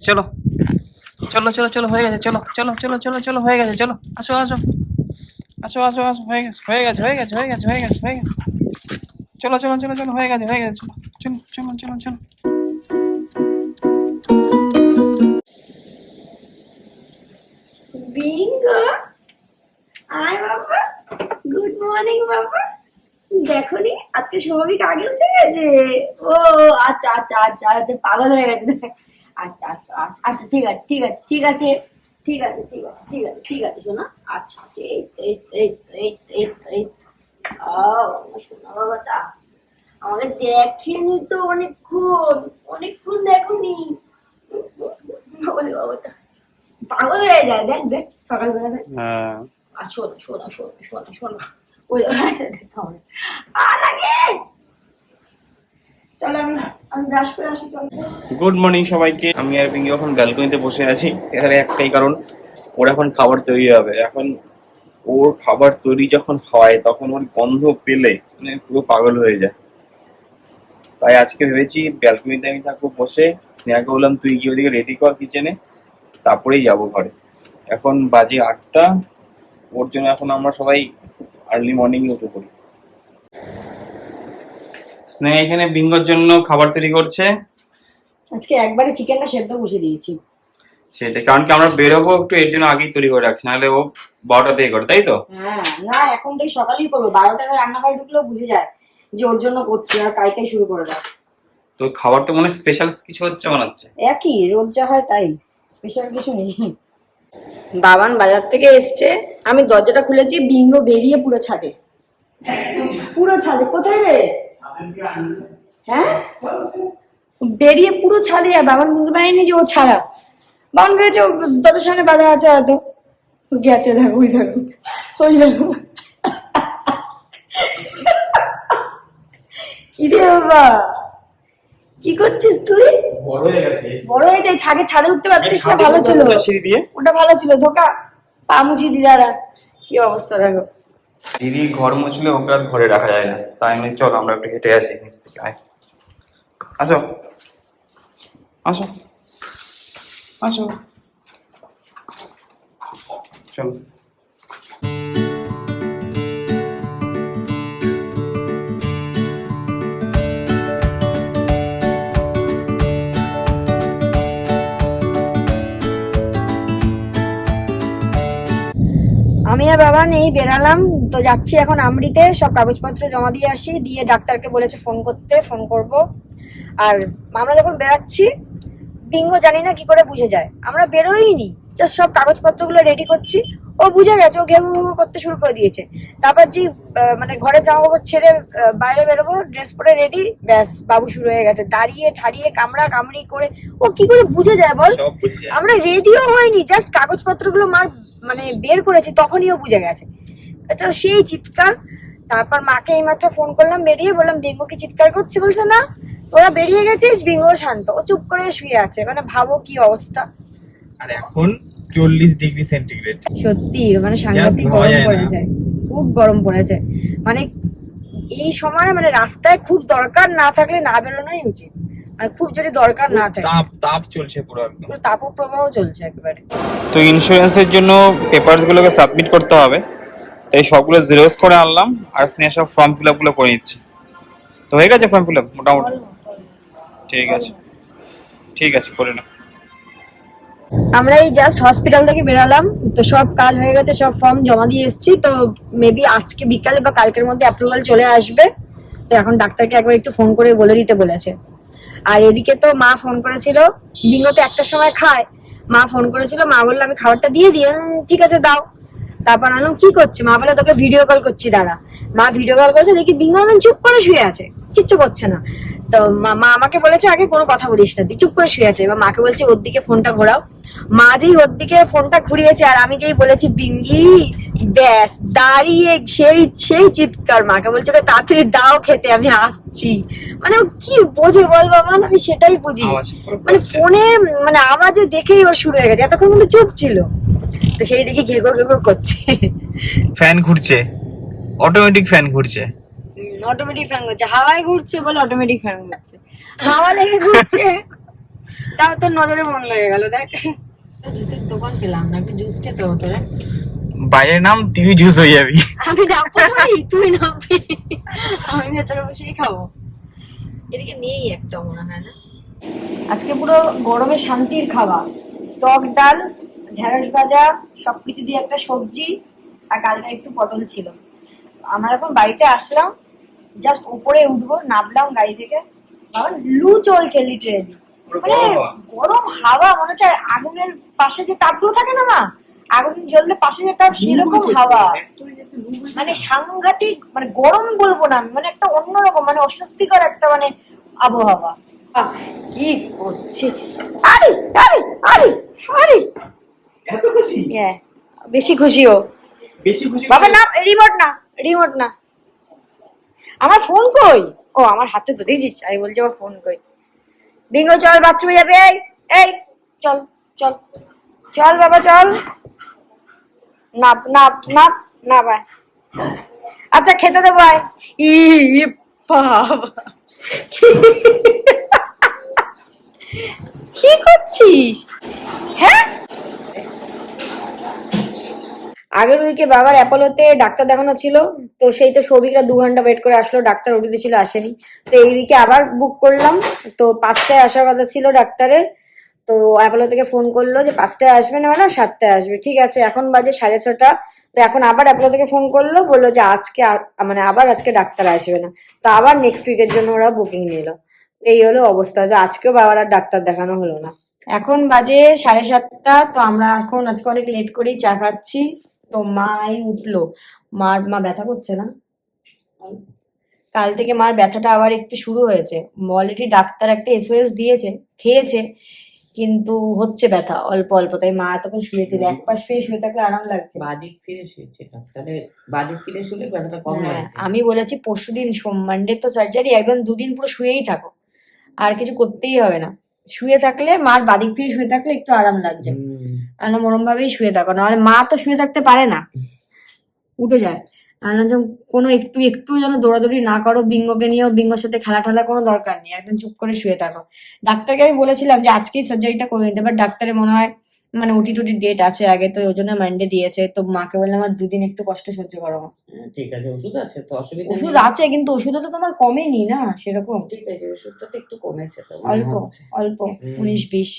চলো চলো চলো চলো হয়ে গেছে চলো চলো চলো চলো চলো হয়ে গেছে চলো আসো আসো আসো আসো আসো হয়ে গেছে হয়ে গেছে হয়ে গেছে হয়ে গেছে হয়ে গেছে হয়ে গেছে চলো চলো চলো চলো হয়ে গেছে হয়ে গেছে চলো চলো চলো চলো বিঙ্গো আয় বাবা গুড মর্নিং বাবা দেখনি আজকে স্বাভাবিক আগে উঠে গেছে ও আচ্ছা আচ্ছা আচ্ছা আচ্ছা পাগল হয়ে গেছে আচ্ছা আচ্ছা আচ্ছা আচ্ছা ঠিক আছে ঠিক আছে ঠিক আছে ঠিক আছে ঠিক আছে ঠিক আছে ঠিক আছে শোনা। আচ্ছা আচ্ছা এই এই এই এই এই এই। আমার শোনা বাবাটা আমাকে দেখেনি তো অনেকক্ষণ অনেকক্ষণ দেখনি। বাবারে বাবাটা পাগল হয়ে যায় দেখ দেখ সকালবেলা দেখ। হ্যাঁ। আর শোনা শোনা শোনা শোনা শোনা ওই আর আগে চলো আমি গুড মর্নিং সবাইকে। আমি আর পিঙ্কি এখন ব্যালকনিতে বসে আছি। এখানে একটাই কারণ, ওর এখন খাবার তৈরি হবে। এখন ওর খাবার তৈরি যখন হয়, তখন ওর গন্ধ পেলে মানে পুরো পাগল হয়ে যায়। তাই আজকে ভেবেছি ব্যালকনিতে আমি থাকব বসে। স্নেহাকে বললাম, তুই গিয়ে ওদিকে রেডি কর কিচেনে তারপরেই যাব ঘরে। এখন বাজে আটটা। ওর জন্য এখন আমরা সবাই আর্লি মর্নিং উঠে পড়ি। স্নেহা এখানে বিঙ্গোর জন্য খাবার তৈরি করছে। আজকে একবারে চিকেনটা সেদ্ধ বসে দিয়েছি। সেটাই কারণ কি আমরা বেরোবো একটু এর জন্য আগেই তৈরি করে রাখছি নাহলে ও বারোটা থেকে করে তাই তো? হ্যাঁ না এখন থেকে সকালেই করব বারোটা রান্নাঘরে ঢুকলেও বুঝে যায় যে ওর জন্য করছি আর কাই কাই শুরু করে দাও তো খাবারটা মনে স্পেশাল কিছু হচ্ছে বানাচ্ছে? একই রোজ যা হয় তাই স্পেশাল কিছু নেই। বাবান বাজার থেকে এসছে আমি দরজাটা খুলেছি বিঙ্গো বেরিয়ে পুরো ছাদে। পুরো ছাদে কোথায় রে? হ্যাঁ? বেরিয়ে পুরো ছাদে আর বাবান বুঝতে পারিনি যে ও ছাড়া। বাবান ভেবেছে দরজার সামনে বাধা আছে হয়তো ও গেছে দেখো ওই দেখো ওই দেখো। কি রে বাবা কি করছিস তুই? বড় হয়ে গেছে। বড় হয়ে যায় ছাদে ছাদে উঠতে পারতিস না ভালো ছিল। সিঁড়ি দিয়ে। ওটা ভালো ছিল ধোকা। পা মুছি দিদারা কি অবস্থা দেখো। দিদি ঘর মুছলে ওকে আর ঘরে রাখা যায় না। তাই আমি, চল আমরা একটু হেঁটে আসি নিচ থেকে, আয়। আসো। আসো। আসো। চলো। আর বাবা নেই বেরালাম। তো যাচ্ছি এখন আমরিতে সব কাগজপত্র জমা দিয়ে আসি। দিয়ে ডাক্তারকে বলেছে ফোন করতে ফোন করব। আর আমরা যখন বেরাচ্ছি বিঙ্গো জানি না কি করে বুঝে যায়। আমরা বেরোইনি জাস্ট সব কাগজপত্রগুলো রেডি করছি। ও বুঝে গেছে ও ঘেউ ঘেউ করতে শুরু করে দিয়েছে। তারপর যে মানে ঘরের জামা কাপড় ছেড়ে বাইরে বেরোবো ড্রেস পরে রেডি ব্যাস বাবু শুরু হয়ে গেছে। দাঁড়িয়ে ঠাড়িয়ে কামড়া কামড়ি করে ও কি করে বুঝে যায় বল। আমরা রেডিও হয়নি জাস্ট কাগজপত্রগুলো মার মানে বের করেছি তখনই ও বুঝে গেছে। তো সেই চিৎকার তারপর মাকে এইমাত্র ফোন করলাম বেরিয়ে বললাম বিঙ্গো কি চিৎকার করছে? বলছে না তোরা বেরিয়ে গেছিস বিঙ্গো শান্ত। ও চুপ করে শুয়ে আছে মানে ভাবো কি অবস্থা। আর এখন চল্লিশ ডিগ্রি সেন্টিগ্রেড। সত্যি মানে সাংঘাতিক গরম যায় পড়েছে খুব গরম পড়েছে মানে এই সময় মানে রাস্তায় খুব দরকার না থাকলে না বেরোনোই উচিত। মানে খুব যদি দরকার না থাকে। তাপ তাপ চলছে পুরো একদম। পুরো তাপপ্রবাহ চলছে একেবারে। তো ইন্স্যুরেন্সের জন্য পেপারস গুলোকে সাবমিট করতে হবে। তাই সবগুলো জেরক্স করে আনলাম আর স্নেহা সব ফর্ম ফিল আপগুলো করে নিচ্ছে। তো হয়ে গেছে ফর্ম ফিল আপ মোটামুটি ঠিক আছে। ঠিক আছে করে নাও। আমরা এই জাস্ট হসপিটাল থেকে বেরালাম। তো সব কাজ হয়ে গেছে সব ফর্ম জমা দিয়ে এসেছি। তো মেবি আজকে বিকালে বা কালকের মধ্যে অ্যাপ্রুভাল চলে আসবে। তো এখন ডাক্তারকে একবার একটু ফোন করে বলে দিতে বলেছে। আর এদিকে তো মা ফোন করেছিল বিগত একটার সময় খায়। মা ফোন করেছিল, মা বলল, আমি খাবারটা দিয়ে আমি ঠিক আছে, দাও। তারপর আনলাম কি করছে? মা বলে তোকে ভিডিও কল করছি, দাঁড়া। মা ভিডিও কল করছে, দেখি বিঙ্গো চুপ করে শুয়ে আছে, কিচ্ছু করছে না। তো মা আমাকে বলেছে, আগে কোনো কথা বলিস না। তুই চুপ করে শুয়ে আছে। এবার মাকে বলছে, ওর দিকে ফোনটা ঘোরাও। মা যেই ওর দিকে ফোনটা ঘুরিয়েছে আর আমি যেই বলেছি বিঙ্গি ব্যাস দাঁড়িয়ে সেই সেই চিৎকার মাকে। বলছে "ওকে তাড়াতাড়ি দাও খেতে আমি আসছি। মানে ও কি বোঝে বল বাবা আমি সেটাই বুঝি। মানে ফোনে মানে আওয়াজে দেখেই ওর শুরু হয়ে গেছে। এতক্ষণ কিন্তু চুপ ছিল। তো সেই দিকে ঘেগো ঘেগো করছে। ফ্যান ঘুরছে। অটোমেটিক ফ্যান ঘুরছে। অটোমেটিক ফ্যান ঘুরছে। হাওয়ায় ঘুরছে বলে অটোমেটিক ফ্যান ঘুরছে। হাওয়া লেগে ঘুরছে। তাও তোর নজরে মন লেগে গেল দেখ। জুসের দোকান পেলাম না একটু জুস খেতে হতো রে বাইরের নাম তুই জুস হয়ে যাবি। আমি ভাই তুই নামবি আমি ভেতরে বসেই খাব। এদিকে নেই একটা মনে হয় না। আজকে পুরো গরমে শান্তির খাবার। টক ডাল ঢেঁড়স ভাজা সবকিছু দিয়ে একটা সবজি আর কালকে একটু পটল ছিল। আমরা এখন বাড়িতে আসলাম জাস্ট উপরে উঠবো নামলাম গাড়ি থেকে। বাবা লু চলছে লিটারেলি মানে গরম হাওয়া। মনে হচ্ছে আগুনের পাশে যে তাপগুলো থাকে না মা? আগুন জ্বললে পাশে যে তাপ সেরকম হাওয়া। মানে সাংঘাতিক মানে গরম বলব না মানে একটা অন্যরকম মানে অস্বস্তিকর একটা মানে আবহাওয়া। কি করছে? আরে আরে আরে আরে। এত খুশি? হ্যাঁ বেশি খুশিও। বেশি খুশি বাবা না রিমোট না রিমোট না। আমার ফোন কই? ও আমার হাতে তো দিয়েছিস আমি বলছি আমার ফোন কই? বিঙ্গো চল বাথরুমে যাবে, এই এই, চল চল চল বাবা, চল। নাপ নাপ নাপ না ভাই আচ্ছা খেতে দেবো ভাই ই, বাবা। কি করছিস? আগের উইকে বাবার অ্যাপোলোতে ডাক্তার দেখানো ছিল, তো সেই তো সৌভিকরা দু ঘণ্টা ওয়েট করে আসলো, ডাক্তার ওটিতে ছিল, আসেনি। তো এই উইকে আবার বুক করলাম, তো পাঁচটায় আসার কথা ছিল ডাক্তারের, তো অ্যাপোলো থেকে ফোন করল যে পাঁচটায় আসবে না মানে সাতটায় আসবে, ঠিক আছে, এখন বাজে সাড়ে ছটা। তো এখন আবার অ্যাপোলো থেকে ফোন করল, বলল যে আজকে মানে আবার আজকে ডাক্তার আসবে না। তো আবার নেক্সট উইকের জন্য ওরা বুকিং নিল। এই হলো অবস্থা, যে আজকেও বাবার আর ডাক্তার দেখানো হলো না। এখন বাজে সাড়ে সাতটা, তো আমরা এখন আজকে অনেক লেট করেই চা খাচ্ছি। তো মা এই উঠল। মার মা ব্যথা করছে না? কাল থেকে মার ব্যথাটা আবার একটু শুরু হয়েছে। অলরেডি ডাক্তার একটা এসওএস দিয়েছে খেয়েছে কিন্তু হচ্ছে ব্যথা অল্প অল্প। তাই মা তখন শুয়েছিল। এক পাশ ফিরে শুয়ে থাকলে আরাম লাগছে। বাদিক ফিরে শুয়েছিলাম তাহলে বাদিক ফিরে শুলে ব্যথাটা কম হ্যাঁ, লাগছে আমি বলেছি পরশু দিন সোম মানডে তো সার্জারি একদম দুদিন পুরো শুয়েই থাকো। আর কিছু করতেই হবে না। শুয়ে থাকলে মার বাদিক ফিরে শুয়ে থাকলে একটু আরাম লাগছে। হুম। আর মরম ভাবেই শুয়ে থাকো নাহলে মা তো শুয়ে থাকতে পারে না। উঠে যায়। আর না যেন কোনো একটু একটু যেন দৌড়াদৌড়ি না করো বিঙ্গকে নিয়েও বিঙ্গোর সাথে খেলা ঠেলা কোনো দরকার নেই। একদম চুপ করে শুয়ে থাকো। ডাক্তারকে আমি বলেছিলাম যে আজকেই সার্জারিটা করে নিতে বাট ডাক্তারের মনে হয় মানে উটি টুটি ডেট আছে আগে তো ওই জন্য মাইন্ডে দিয়েছে। তো মাকে বললাম আমার দুদিন একটু কষ্ট সহ্য করো। হ্যাঁ, ঠিক আছে ওষুধ আছে তো অসুবিধা ওষুধ আছে কিন্তু ওষুধে তো তোমার কমেনি না সেরকম। ঠিক আছে ওষুধটা তো একটু কমেছে তো অল্প অল্প উনিশ বিশ।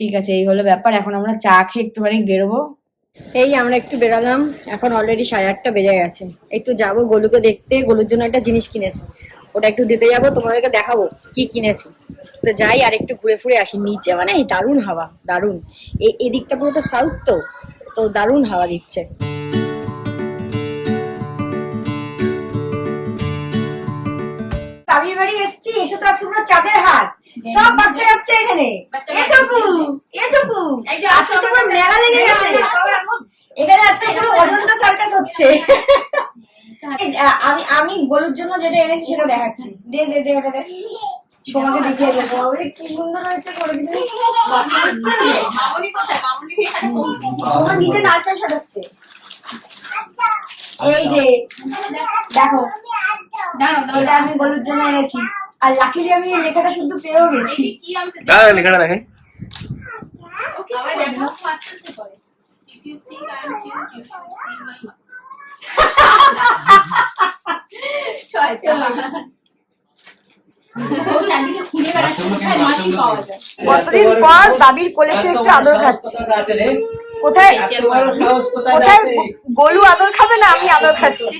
ঠিক আছে এই হলো ব্যাপার। এখন আমরা চা খেয়ে একটুখানি বেরোবো। এই আমরা একটু বেরালাম। এখন অলরেডি সাড়ে আটটা বেজে গেছে। একটু যাব গোলুকে দেখতে। গোলুর জন্য একটা জিনিস কিনেছি। ওটা একটু দিতে যাব তোমাদেরকে দেখাবো কি কিনেছি। তো যাই আর একটু ঘুরে ফুরে আসি নিচে। মানে এই দারুণ হাওয়া দারুণ। এই এদিকটা পুরো তো সাউথ তো। তো দারুণ হাওয়া দিচ্ছে। বাড়ি এসেছি। এসে তো আজকে পুরো চাঁদের হাট। সব বাচ্চা কাচ্চা এখানে। এ চকু এ চকু আজকে তো পুরো মেলা লেগে গেছে। এখানে। আজকে পুরো অজন্তা সার্কাস হচ্ছে। আমি আমি গরুর জন্য যেটা এনেছি সেটা দেখাচ্ছি। দে দে দে ওটা দে। সোমাকে দেখিয়ে দেবো। কি সুন্দর হয়েছে করে দিদি সোমা নিজে নারকেল সাজাচ্ছে। এই যে দেখো। এটা আমি গরুর জন্য এনেছি। আর লাকিলি আমি এই লেখাটা শুধু পেয়েও গেছি। দাদা লেখাটা দেখাই। কতদিন পর বাবির কোলে শুয়ে একটু আদর খাচ্ছি। কোথায় কোথায়? গোলু আদর খাবে না আমি আদর খাচ্ছি।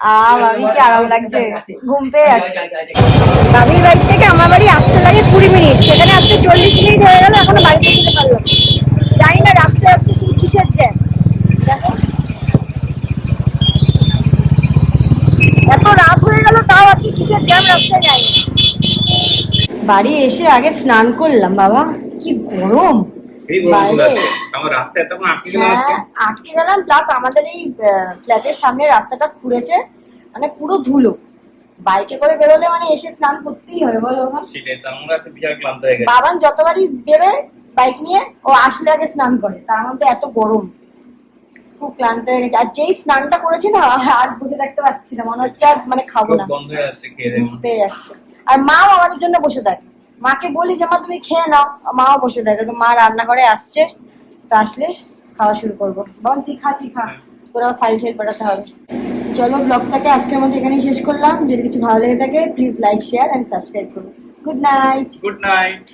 কি আরাম লাগছে? ঘুম পেয়ে যাচ্ছে। বাবির বাড়ি থেকে আমার বাড়ি আসতে লাগে কুড়ি মিনিট। সেখানে আজকে চল্লিশ মিনিট হয়ে গেল এখনও বাড়িতে যেতে পারলাম না। জানি না রাস্তায় আজকে সেই কিসের জ্যাম। দেখো। এত রাত হয়ে গেল তাও আজকে কিসের জ্যাম রাস্তায় যাই বাড়ি এসে আগে স্নান করলাম বাবা। কি গরম। এই বাইরে। আমার রাস্তায় তখন আটকে গেলাম হ্যাঁ আটকে গেলাম প্লাস আমাদের এই ফ্ল্যাটের সামনে রাস্তাটা খুঁড়েছে মানে পুরো ধুলো। বাইকে করে বেরোলে মানে এসে স্নান করতেই হবে বলো সেটাই তো আমরা আছে বিশাল ক্লান্ত হয়ে গেছে। বাবান যতবারই বেরোয় বাইক নিয়ে ও আসলে আগে স্নান করে তার মধ্যে এত গরম। খুব ক্লান্ত হয়ে গেছে। আর যেই স্নানটা করেছি না আর বসে থাকতে পারছি না মনে হচ্ছে আর মানে খাব না। বন্ধ হয়ে আসছে খেয়ে পেয়ে যাচ্ছে। আর মাও আমাদের জন্য বসে থাকে। মাকে বলি যে মা তুমি খেয়ে নাও। মাও বসে থাকে। তো মা রান্নাঘরে আসছে। তো আসলে খাওয়া শুরু করব। বল খা, তুই খা। তোরা ফাইল ফেল পাঠাতে হবে। চলো ব্লগটাকে আজকের মধ্যে এখানেই শেষ করলাম। যদি কিছু ভালো লেগে থাকে please like share and subscribe করুন গুড নাইট গুড নাইট